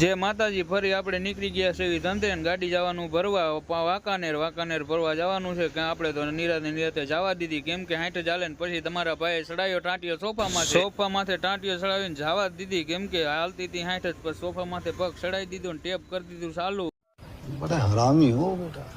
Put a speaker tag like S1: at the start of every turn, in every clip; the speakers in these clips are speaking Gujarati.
S1: જે માતાજી ફરી આપણે નીકળી ગયા છે એવી ધંધે ગાડી જવાનું ભરવા વાંકાનેર વાંકાનેર ભરવા જવાનું છે કે આપણે તો નિરાતે નિરાતે જવા દીધી. કેમ કે હાઈટ ચાલે ને પછી તમારા ભાઈએ ચડાયો ટાંટીઓ સોફામાં સોફા માથે ટાંટીઓ ચડાવીને જવા દીધી. કેમ કે હાલતી હતી હાઈટ જ સોફા માથે પગ ચડાવી દીધો ને ટેપ કરી દીધું ચાલુ.
S2: બધા હરામી હો બેટા.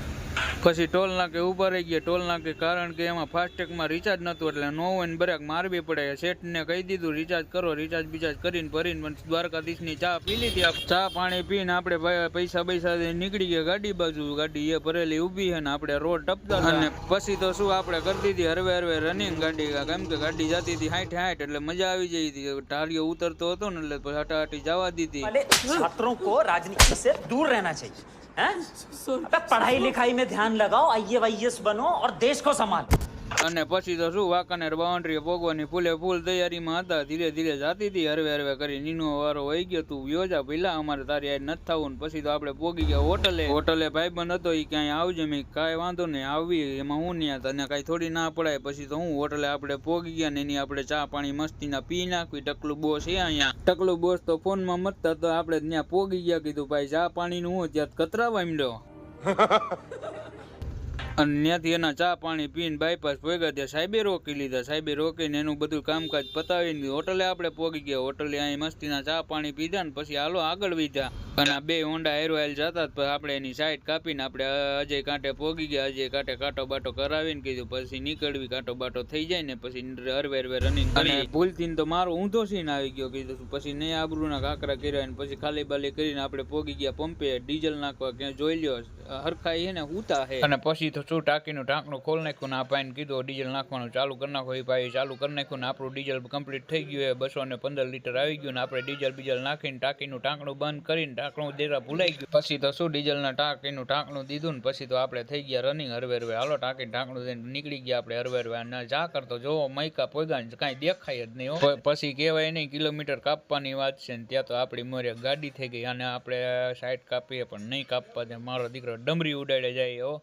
S1: પછી ટોલ નાકે ઊભા રહી ગયા. ટોલ નાકે કારણ કે એમાં ફાસ્ટેગમાં રિચાર્જ નહોતું એટલે નો ને બ્રેક મારવી પડે. શેઠને કહી દીધું રિચાર્જ કરો રિચાર્જ બિચાર્જ કરીને ભરીને પણ દ્વારકાધીશની ચા પી લીધી. ચા પાણી પીને આપણે પૈસા પૈસા નીકળી ગયા ગાડી બાજુ. ગાડી એ ભરેલી ઊભી છે ને આપણે રોડ ટપતા અને પછી તો શું આપણે કરી દીધી? હરવે હરવે રનિંગ ગાડી કેમ કે ગાડી જતી હતી હાઈઠ હાઈઠ એટલે મજા આવી જઈ હતી. ઢાળીઓ ઉતરતો હતો ને એટલે હટાહટી જવા દીધી.
S3: છાત્રોં કો રાજનીતિ દૂર રહેના ચાહીએ हैं? अबे पढ़ाई लिखाई में ध्यान लगाओ आईएएस बनो और देश को संभालो
S1: અને પછી તો શું, વાંકાનેર બાઉન્ડ્રી ભોગવાની ફૂલે ફૂલ તૈયારીમાં હતા. ધીરે ધીરે જાતી હતી, હરવે હરવે કરી નીનો વારો વહી ગયો. તું યોજા પેલા અમારે તારી આ નથી થવું. પછી તો આપણે પોગી ગયા હોટલે. હોટલે ભાઈબંધ હતો એ ક્યાંય આવજે મેં કાંઈ વાંધો નહીં, આવી, એમાં હું નહીં તને કાંઈ થોડી ના પડાય. પછી તો હું હોટલે આપણે પોગી ગયા ને એની આપણે ચા પાણી મસ્તીના પી નાખવી ટકલું બોસ છે અહીંયા. ટકલું બોસ તો ફોનમાં મતતા તો આપણે ત્યાં પોગી ગયા. કીધું, ભાઈ, ચા પાણીનું હું ત્યાં કતરાવા માંડ્યો? ત્યાંથી એના ચા પાણી પીને બાયપાસ પોગ્યા ત્યાં સાહેબે રોકી લીધા. સાહેબે રોકીને એનું બધું કામકાજ પતાવીને હોટલે આપણે પોગી ગયા. હોટલે અહીં મસ્તીના ચા પાણી પીધા ને પછી હાલો આગળ વીધા અને આ બે હોન્ડા એરોએલ જતા પછી આપણે એની સાઈડ કાપીને આપણે અજય કાંઠે પોગી ગયા. અજય કાંઠે કાંટો બાટો કરાવીને કીધું. પછી નીકળવી કાંટો બાટો થઈ જાય ને પછી હરવે હરવે રનિંગ અને ભૂલથી તો મારો ઊંધો સીન આવી ગયો. કીધું પછી નહીં આબરૂના કાંકરા કર્યા ને પછી ખાલી બાલી કરીને આપણે પોગી ગયા. પંપે ડીઝલ નાખવા ક્યાં જોઈ લ્યો. હરખાઈ હે ને હુતા હે. અને પછી તો શું ટાંકીનું ઢાંકણું ખોલ નાખ્યું ને આ પાઈને કીધું ડીઝલ નાખવાનું ચાલુ કરી નાખો. એ ભાઈ ચાલુ કરી નાખ્યું ને આપણું ડીઝલ કમ્પ્લીટ થઈ ગયું. એ બસો ને પંદર લીટર આવી ગયું ને આપણે ડીઝલ બીજલ નાખીને ટાંકીનું ટાંકણું બંધ કરીને ટાંકણું દેરા ભૂલાઈ ગયું. પછી તો શું ડીઝલના ટાંકીનું ટાંકણું દીધું ને પછી તો આપણે થઈ ગયા રનિંગ હરવે હરવે હાલો, ટાંકીને ટાંકણું દઈને નીકળી ગયા આપણે હરવે હરવે અને જા કરતો, જો મૈકા પોગા ને કાંઈ દેખાય જ નહીં. પછી કહેવાય નહીં, કિલોમીટર કાપવાની વાત છે ને ત્યાં તો આપણી મોરે ગાડી થઈ ગઈ અને આપણે સાઈડ કાપીએ પણ નહીં કાપવા દે. મારો દીકરો ડમરી ઉડાડે જાય હો.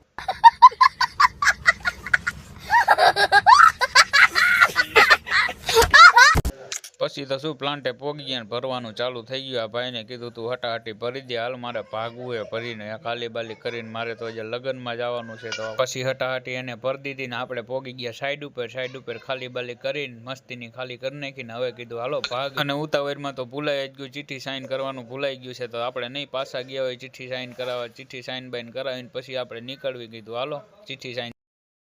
S1: પછી તો શું પ્લાન્ટે પોગી ગયા ભરવાનું ચાલુ થઈ ગયું. આ ભાઈને કીધું તું હટાહટી ભરી દે. હાલ મારે ભાગવું એ ભરીને. ખાલી બાલી કરીને મારે તો હજી લગ્નમાં જવાનું છે તો પછી હટાહટી એને ભરી દીધી ને આપણે પોગી ગયા સાઈડ ઉપર. સાઈડ ઉપર ખાલી બાલી કરીને મસ્તીની ખાલી કરી નાખીને હવે કીધું, હાલો, ભાગ. અને ઉતાવળમાં તો ભૂલાઈ જ ગયું. ચિઠ્ઠી સાઈન કરવાનું ભૂલાઈ ગયું છે તો આપણે નહીં પાછા ગયા હોય. ચિઠ્ઠી સાઈન કરાવવા, ચિઠ્ઠી સાઈન બાઈન કરાવીને પછી આપણે નીકળવી કીધું, હાલો, ચિઠ્ઠી સાઈન